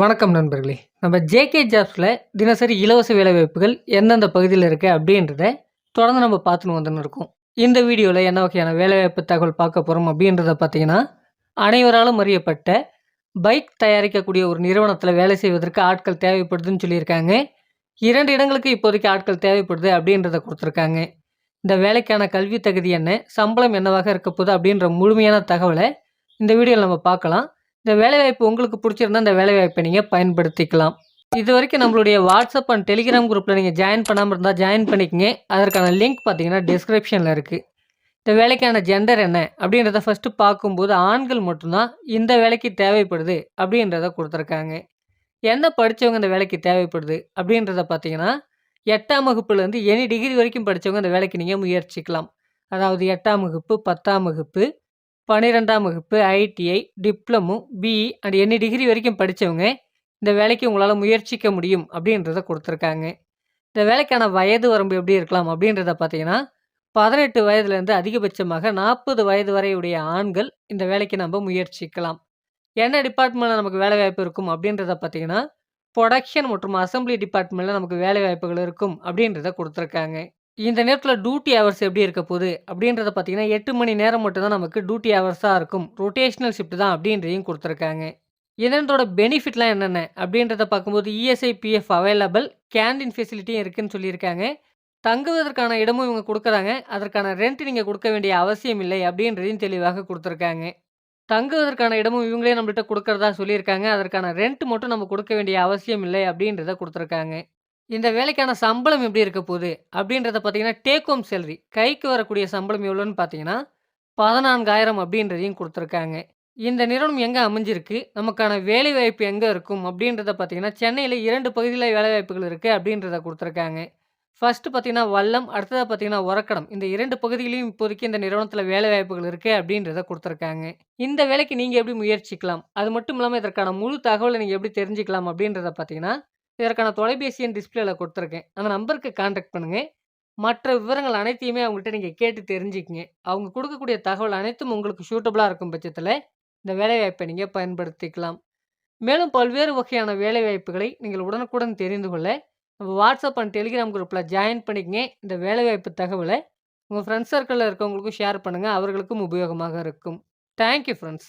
வணக்கம் நண்பர்களே. நம்ம ஜேகே ஜாப்ஸில் தினசரி இலவச வேலைவாய்ப்புகள் எந்தெந்த பகுதியில் இருக்குது அப்படின்றத தொடர்ந்து நம்ம பார்த்துன்னு வந்துன்னு இருக்கோம். இந்த வீடியோவில் என்ன வகையான வேலைவாய்ப்பு தகவல் பார்க்க போகிறோம் அப்படின்றத பார்த்தீங்கன்னா அனைவராலும் அறியப்பட்ட பைக் தயாரிக்கக்கூடிய ஒரு நிறுவனத்தில் வேலை செய்வதற்கு ஆட்கள் தேவைப்படுதுன்னு சொல்லியிருக்காங்க. இரண்டு இடங்களுக்கு இப்போதைக்கு ஆட்கள் தேவைப்படுது அப்படின்றத கொடுத்துருக்காங்க. இந்த வேலைக்கான கல்வி தகுதி என்ன சம்பளம் என்னவாக இருக்க போகுது அப்படின்ற முழுமையான தகவலை இந்த வீடியோவில் நம்ம பார்க்கலாம். இந்த வேலைவாய்ப்பு உங்களுக்கு பிடிச்சிருந்தா இந்த வேலைவாய்ப்பை நீங்கள் பயன்படுத்திக்கலாம். இது வரைக்கும் நம்மளுடைய வாட்ஸ்அப் அண்ட் டெலிகிராம் குரூப்பில் நீங்கள் ஜாயின் பண்ணாமல் இருந்தால் ஜாயின் பண்ணிக்கங்க. அதற்கான லிங்க் பார்த்தீங்கன்னா டிஸ்கிரிப்ஷனில் இருக்குது இந்த வேலைக்கான ஜெண்டர் என்ன அப்படின்றத ஃபஸ்ட்டு பார்க்கும்போது ஆண்கள் மட்டும்தான் இந்த வேலைக்கு தேவைப்படுது அப்படின்றத கொடுத்துருக்காங்க. என்ன படித்தவங்க இந்த வேலைக்கு தேவைப்படுது அப்படின்றத பார்த்தீங்கன்னா எட்டாம் வகுப்புலேருந்து எனி டிகிரி வரைக்கும் படித்தவங்க இந்த வேலைக்கு நீங்கள் முயற்சிக்கலாம். அதாவது எட்டாம் வகுப்பு பத்தாம் வகுப்பு பன்னிரெண்டாம் வகுப்பு ITI diploma BE and any degree வரைக்கும் படித்தவங்க இந்த வேலைக்கு உங்களால் முயற்சிக்க முடியும் அப்படின்றத கொடுத்துருக்காங்க. இந்த வேலைக்கான வயது வரம்பு எப்படி இருக்கலாம் அப்படின்றத பார்த்தீங்கன்னா பதினெட்டு வயதுலேருந்து அதிகபட்சமாக நாற்பது வயது வரையுடைய ஆண்கள் இந்த வேலைக்கு நம்ம முயற்சிக்கலாம். என்ன டிபார்ட்மெண்ட்டில் நமக்கு வேலை வாய்ப்பு இருக்கும் அப்படின்றத பார்த்தீங்கன்னா ப்ரொடக்ஷன் மற்றும் அசம்பிளி டிபார்ட்மெண்ட்டில் நமக்கு வேலை வாய்ப்புகள் இருக்கும் அப்படின்றத கொடுத்துருக்காங்க. இந்த நேரத்தில் டியூட்டி ஹவர்ஸ் எப்படி இருக்க போகுது? அப்படின்றத பார்த்தீங்கன்னா எட்டு மணி நேரம் மட்டும்தான் நமக்கு டியூட்டி ஹவர்ஸாக இருக்கும். ரொட்டேஷனல் ஷிஃப்ட் தான் அப்படின்றதையும் கொடுத்துருக்காங்க. இதனோட பெனிஃபிட்லாம் என்னென்ன? அப்படின்றத பார்க்கும்போது இஎஸ்ஐ பிஎஃப் அவைலபிள் கேண்டீன் ஃபெசிலிட்டியும் இருக்குதுன்னு சொல்லியிருக்காங்க. தங்குவதற்கான இடமும் இவங்க கொடுக்குறாங்க. அதற்கான ரெண்ட் நீங்கள் கொடுக்க வேண்டிய அவசியம் இல்லை அப்படின்றதையும் தெளிவாக கொடுத்துருக்காங்க. தங்குவதற்கான இடமும் இவங்களே நம்மள்கிட்ட கொடுக்குறதா சொல்லியிருக்காங்க. அதற்கான ரெண்ட் மட்டும் நம்ம கொடுக்க வேண்டிய அவசியம் இல்லை அப்படின்றத கொடுத்துருக்காங்க. இந்த வேலைக்கான சம்பளம் எப்படி இருக்க போகுது அப்படின்றத பார்த்தீங்கன்னா டேக் ஹோம் சேலரி கைக்கு வரக்கூடிய சம்பளம் எவ்வளோன்னு பார்த்தீங்கன்னா பதினான்காயிரம் அப்படின்றதையும் கொடுத்துருக்காங்க. இந்த நிறுவனம் எங்கே அமைஞ்சிருக்கு? நமக்கான வேலை வாய்ப்பு எங்கே இருக்கும்? அப்படின்றத பார்த்தீங்கன்னா சென்னையில் இரண்டு பகுதியில் வேலை வாய்ப்புகள் இருக்குது அப்படின்றத கொடுத்துருக்காங்க. ஃபஸ்ட்டு பார்த்தீங்கன்னா வல்லம் அடுத்ததாக பார்த்தீங்கன்னா உரக்கடம். இந்த இரண்டு பகுதியிலையும் இப்போதைக்கு இந்த நிறுவனத்தில் வேலை வாய்ப்புகள் இருக்குது அப்படின்றத கொடுத்துருக்காங்க. இந்த வேலைக்கு நீங்கள் எப்படி முயற்சிக்கலாம்? அது மட்டும் இல்லாமல் இதற்கான முழு தகவலை நீங்கள் எப்படி தெரிஞ்சுக்கலாம் அப்படின்றத பார்த்தீங்கன்னா இதற்கான தொலைபேசி எண் டிஸ்பிளேல கொடுத்துருக்கேன். அந்த நம்பருக்கு கான்டாக்ட் பண்ணுங்கள் மற்ற விவரங்கள் அனைத்தையுமே அவங்கள்ட்ட நீங்கள் கேட்டு தெரிஞ்சுக்கங்க. அவங்க கொடுக்கக்கூடிய தகவல் அனைத்தும் உங்களுக்கு சூட்டபுளாக இருக்கும் பட்சத்தில் இந்த வேலைவாய்ப்பை நீங்கள் பயன்படுத்திக்கலாம். மேலும் பல்வேறு வகையான வேலைவாய்ப்புகளை நீங்கள் உடனுக்குடன் தெரிந்து கொள்ள நம்ம வாட்ஸ்அப் அண்ட் டெலிகிராம் குரூப்பில் ஜாயின் பண்ணிக்கங்க. இந்த வேலைவாய்ப்பு தகவலை உங்கள் ஃப்ரெண்ட்ஸ் சர்க்கிளில் இருக்கவங்களுக்கும் ஷேர் பண்ணுங்கள் அவர்களுக்கும் உபயோகமாக இருக்கும். Thank you friends